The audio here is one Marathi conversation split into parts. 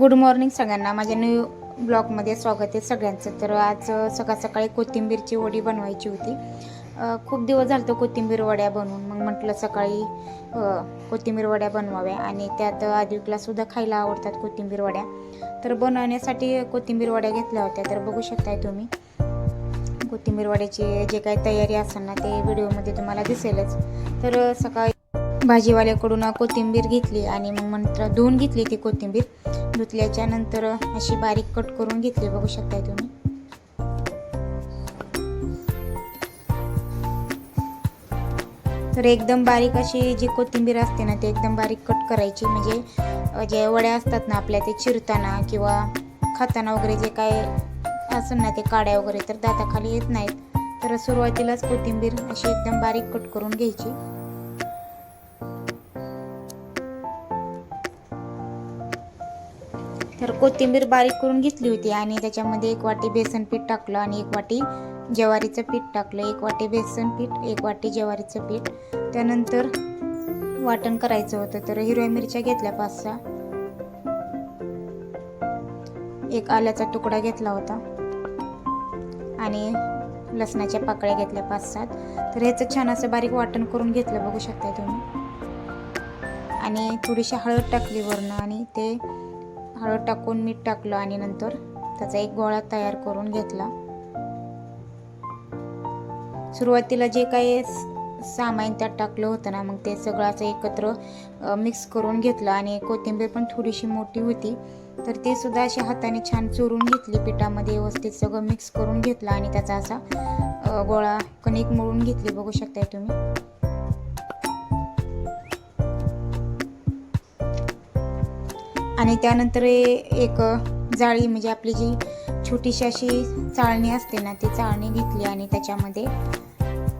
गुड मॉर्निंग सगळ्यांना. माझ्या न्यू ब्लॉगमध्ये स्वागत आहे सगळ्यांचं. तर आज सकाळ सकाळी कोथिंबीरची वडी बनवायची होती. खूप दिवस झालं तर कोथिंबीर वड्या बनवून. मग म्हटलं सकाळी कोथिंबीर वड्या बनवाव्या. आणि त्यात आदिवला सुद्धा खायला आवडतात कोथिंबीर वड्या. तर बनवण्यासाठी कोथिंबीर वड्या घेतल्या होत्या. तर बघू शकताय तुम्ही. कोथिंबीर वड्याची जे काही तयारी असेल ना ते व्हिडिओमध्ये तुम्हाला दिसेलच. तर सकाळी भाजीवाल्याकडून कोथिंबीर घेतली आणि मग नंतर धुवून घेतली ती कोथिंबीर. धुतल्याच्या नंतर अशी बारीक कट करून घेतली बघू शकताय तुम्ही. तर एकदम बारीक अशी जी कोथिंबीर असते ना ती एकदम बारीक कट करायची. म्हणजे जे वड्या असतात ना आपल्या ते चिरताना किंवा खाताना वगैरे जे काय असेल ना ते काड्या वगैरे तर दाताखाली येत नाहीत. तर सुरुवातीलाच कोथिंबीर अशी एकदम बारीक कट करून घ्यायची. तर कोथिंबीर बारीक करून घेतली होती आणि त्याच्यामध्ये एक वाटी बेसन पीठ टाकलं आणि एक वाटी ज्वारीचं पीठ टाकलं. एक वाटी बेसन पीठ एक वाटी ज्वारीचं पीठ. त्यानंतर वाटण करायचं होतं. तर हिरव्या मिरच्या घेतल्या पाच सहा एक आल्याचा तुकडा घेतला होता. आणि लसणाच्या पाकळ्या घेतल्या पाच सात तर ह्याचं छान असं बारीक वाटण करून घेतलं बघू शकता तुम्ही. आणि थोडीशी हळद टाकली वरनं आणि ते हळद टाकून मीठ टाकलं आणि नंतर त्याचा एक गोळा तयार करून घेतला. सुरुवातीला जे काही सामान त्यात टाकलं होतं ना मग ते सगळं असं एकत्र मिक्स करून घेतलं आणि कोथिंबीर पण थोडीशी मोठी होती. तर ते सुद्धा अशी हाताने छान चुरून घेतली पिठामध्ये व्यवस्थित सगळं मिक्स करून घेतलं आणि त्याचा असा गोळा कणिक मळून घेतली. बघू शकताय तुम्ही. आणि त्यानंतर एक जाळी म्हणजे आपली जी छोटीशी अशी चाळणी असते ना ती चाळणी घेतली आणि त्याच्यामध्ये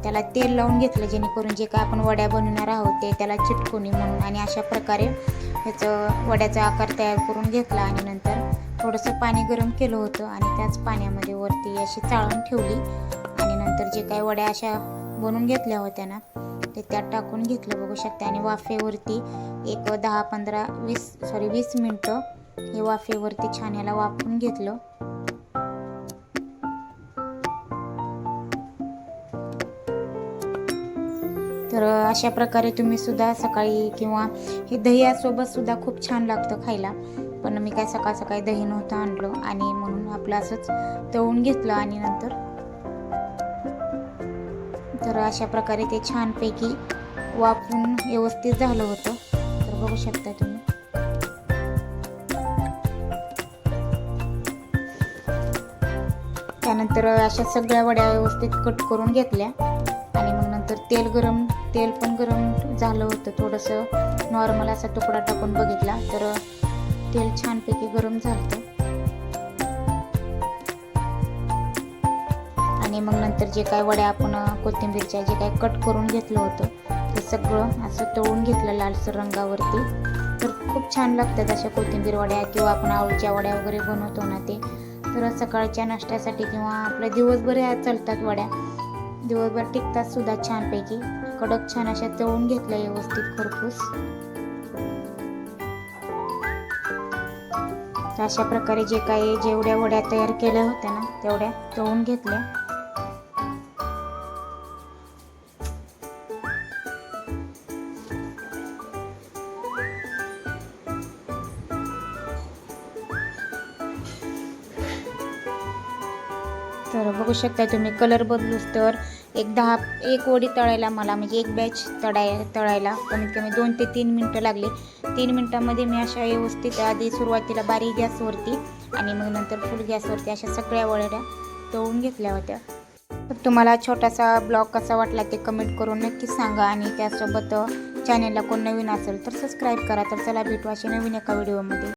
त्याला तेल लावून घेतलं जेणेकरून जे काय आपण वड्या बनवणार आहोत ते त्याला चिटकोणी म्हणून आणि अशा प्रकारे ह्याचं वड्याचा आकार तयार करून घेतला आणि नंतर थोडंसं पाणी गरम केलं होतं आणि त्याच पाण्यामध्ये वरती अशी चाळून ठेवली आणि नंतर जे काही वड्या अशा बनवून घेतल्या होत्या ना ते त्यात टाकून घेतलं. बघू शकते आणि वाफेवरती एक दहा पंधरा वीस सॉरी वीस मिनटं हे वाफेवरती छान याला वाफून घेतलं. तर अशा प्रकारे तुम्ही सुद्धा सकाळी किंवा हे दह्यासोबत सुद्धा खूप छान लागतं खायला. पण मी काय सकाळ सकाळी दही नव्हतं आणलं आणि म्हणून आपलं असंच तळून घेतलं आणि नंतर तर अशा प्रकारे ते छानपैकी वाफून व्यवस्थित झालं होतं. तर बघू शकता तुम्ही. त्यानंतर अशा सगळ्या वड्या व्यवस्थित कट करून घेतल्या. आणि मग नंतर तेल गरम तेल पण गरम झालं होतं. थोडंसं नॉर्मल असा तुकडा टाकून बघितला. तर तेल छानपैकी गरम झालं आणि मग नंतर जे काय वड्या आपण कोथिंबीरच्या जे काय कट करून घेतलं होतं ते सगळं असं तळून घेतलं लालसर रंगावरती. तर खूप छान लागतात अशा कोथिंबीर वड्या किंवा आपण आळूच्या वड्या वगैरे बनवतो ना ते. तर सकाळच्या नाश्त्यासाठी किंवा आपल्या दिवसभर या चालतात वड्या. दिवसभर टिकतात सुद्धा छानपैकी. कडक छान अशा तळून घेतल्या व्यवस्थित खरपूस. तर अशा प्रकारे जे काही जेवढ्या वड्या तयार केल्या होत्या ना तेवढ्या तळून घेतल्या. तर बघू शकता तुम्ही कलर बदलूच तर एक दहा एक वडी तळायला मला म्हणजे एक बॅच तळाय तळायला. कमीत कमी दोन ते तीन मिनटं लागले. तीन मिनटामध्ये मी अशा व्यवस्थित आधी सुरुवातीला बारीक गॅसवरती आणि मग नंतर फुल गॅसवरती अशा सगळ्या वड्या तळून घेतल्या होत्या. तर तुम्हाला छोटासा ब्लॉग कसा वाटला ते कमेंट करून नक्कीच सांगा आणि त्यासोबत चॅनेलला कोण नवीन असेल तर सबस्क्राईब करा. तर चला भेटू अशी नवीन एका व्हिडिओमध्ये